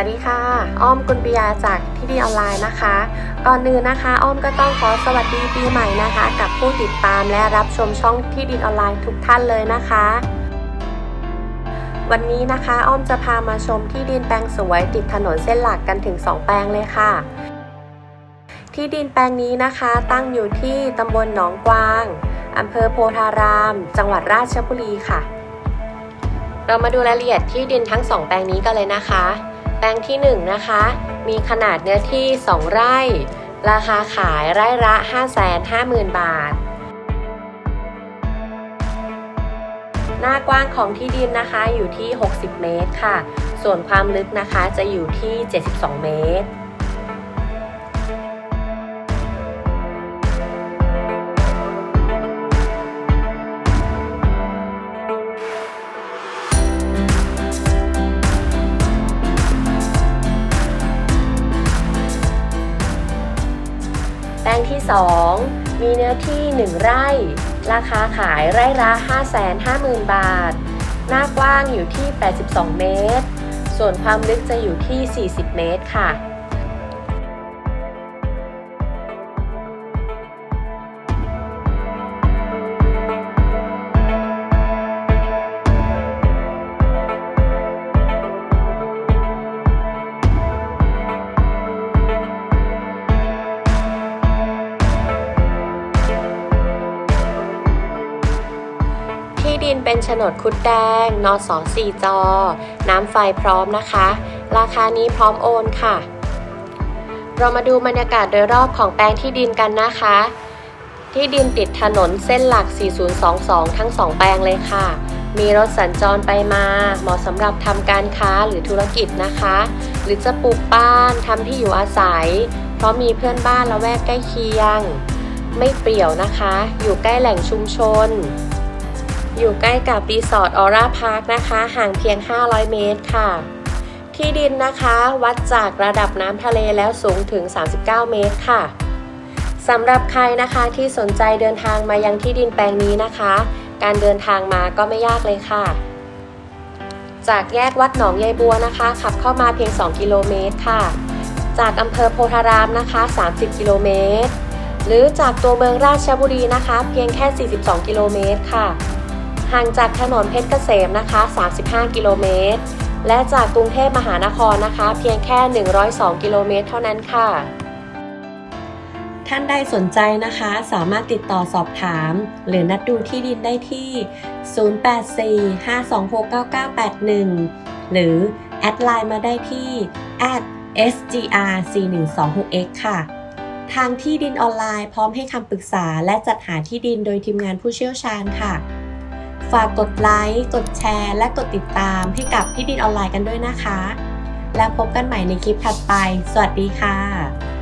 วัสดีค่ะ อ้อมกุลปิยาจากที่ดีออนไลน์นะคะ ก่อนอื่นนะคะ อ้อมก็ต้องขอสวัสดีปีใหม่นะคะ กับผู้ติดตามและรับชมช่องที่ดินออนไลน์ทุกท่านเลยนะคะ วันนี้นะคะ อ้อมจะพามาชมที่ดินแปลงสวยติดถนนเส้นหลักกันถึง 2 แปลงเลยค่ะ ที่ดินแปลงนี้นะคะตั้งอยู่ที่ตำบลหนองกวางอำเภอโพธาราม จังหวัดราชบุรีค่ะ เรามาดูรายละเอียดที่ดินทั้ง 2 แปลงนี้กันเลยนะคะ แปลงที่ 1 นะคะ มีขนาดเนื้อที่ 2 ไร่ ราคาขายไร่ละ 550,000 บาท หน้ากว้างของที่ดินนะคะอยู่ที่ 60 เมตรค่ะ ส่วนความลึกนะคะจะอยู่ที่ 72 เมตร งที่ 2 มีเนื้อที่ 1 ไร่ ราคาขายไร่ละ550,000 บาท หน้ากว้างอยู่ที่ 82 เมตร ส่วนความลึกจะอยู่ที่ 40 เมตรค่ะ ที่ดินเป็นโฉนดคุดแดง นสสี่จอ น้ำไฟพร้อมนะคะ ราคานี้พร้อมโอนค่ะ เรามาดูบรรยากาศโดยรอบของแปลงที่ดินกันนะคะ ที่ดินติดถนนเส้นหลัก 4022 ทั้ง 2 แปลงเลยค่ะ มีรถสัญจรไปมา เหมาะสำหรับทำการค้าหรือธุรกิจนะคะ หรือจะปลูกบ้านทำที่อยู่อาศัย เพราะมีเพื่อนบ้านละแวกใกล้เคียง ไม่เปรี่ยวนะคะ อยู่ใกล้แหล่งชุมชน อยู่ใกล้กับรีสอร์ทออร่าพาร์คนะคะ ห่างเพียง 500 เมตรค่ะ ที่ดินนะคะวัดจากระดับน้ำทะเลแล้วสูงถึง 39 เมตรค่ะสำหรับใครนะคะที่สนใจเดินทางมายังที่ดินแปลงนี้นะคะ การเดินทางมาก็ไม่ยากเลยค่ะ จากแยกวัดหนองยายบัวนะคะ ขับเข้ามาเพียง 2 กิโลเมตรค่ะ จากอำเภอโพธารามนะคะ 30 กิโลเมตรหรือจากตัวเมืองราชบุรีนะคะ เพียงแค่ 42 กิโลเมตรค่ะ ห่างจากถนนเพชรเกษมนะคะ 35 กิโลเมตร และจากกรุงเทพมหานครนะคะ เพียงแค่ 102 กิโลเมตร เท่านั้นค่ะ ท่านใดสนใจนะคะ สามารถติดต่อสอบถาม หรือนัดดูที่ดินได้ที่ 0845269981 หรือ แอดไลน์มาได้ที่ @sgr4126x ค่ะ ทางที่ดินออนไลน์พร้อมให้คำปรึกษาและจัดหาที่ดินโดยทีมงานผู้เชี่ยวชาญค่ะ ฝากกดไลค์ กดแชร์ และกดติดตามให้กับที่ดินออนไลน์กันด้วยนะคะ แล้วพบกันใหม่ในคลิปถัดไป สวัสดีค่ะ